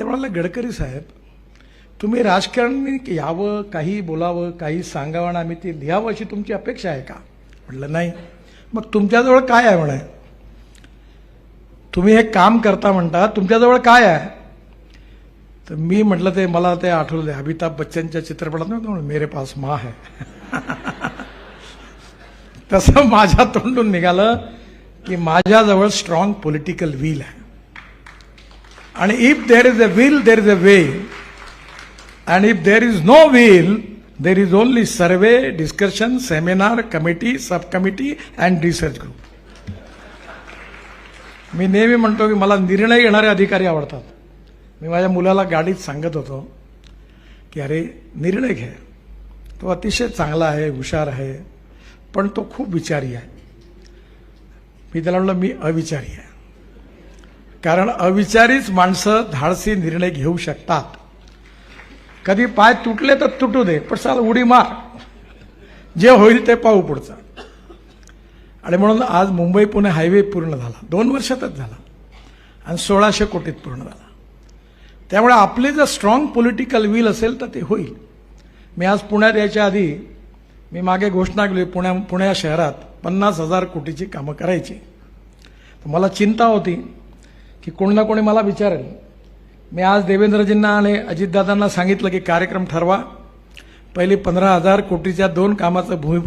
ते म्हणाले गडकरी साहेब तुम्ही राजकारणी यावं काही बोलावं काही सांगावं आणि आम्ही ते लिहावं अशी तुमची अपेक्षा आहे का? म्हटलं नाही. मग तुमच्याजवळ काय आहे? म्हणे. तुम्ही हे काम करता म्हणता तुमच्याजवळ काय आहे? तर मी म्हटलं ते मला ते आठवलं ते अमिताभ बच्चनच्या चित्रपटात म्हणून मेरे पास मा है. तसं माझ्या तोंडून निघालं की माझ्याजवळ स्ट्रॉंग पॉलिटिकल व्हील आहे. आणि if there is a will there is a way and if there is no will there is only survey discussion seminar committee sub committee and research group मी नेहमी म्हणतो की मला निर्णय घेणारे अधिकारी आवडतात. मी माझ्या मुलाला गाडीत सांगत होतो की अरे निर्णय घ्या तो अतिशय चांगला आहे हुशार आहे पण तो खूप विचारी आहे. मी त्याला म्हणलं मी अविचारी आहे. कारण अविचारीच माणसं धाडसी निर्णय घेऊ शकतात. कधी पाय तुटले तर तुटू दे पण चाल उडी मार. जे होईल ते पाहू पुढचं. आणि म्हणून आज मुंबई पुणे हायवे पूर्ण झाला. दोन वर्षातच झाला. आणि सोळाशे कोटीत पूर्ण झाला. त्यामुळे आपले जर स्ट्रॉंग पॉलिटिकल विल असेल तर ते होईल. मी आज पुण्यात यायच्या आधी मी मागे घोषणा केली पुण्या पुण्या शहरात पन्नास हजार कोटीची कामं करायची. तर मला चिंता होती. की कोणी ना कोणी मला विचारेल. मी आज देवेंद्रजींना आणि अजितदादांना सांगितलं की कार्यक्रम ठरवा. पहिले पंधरा हजार कोटीच्या दोन कामाचं भूमी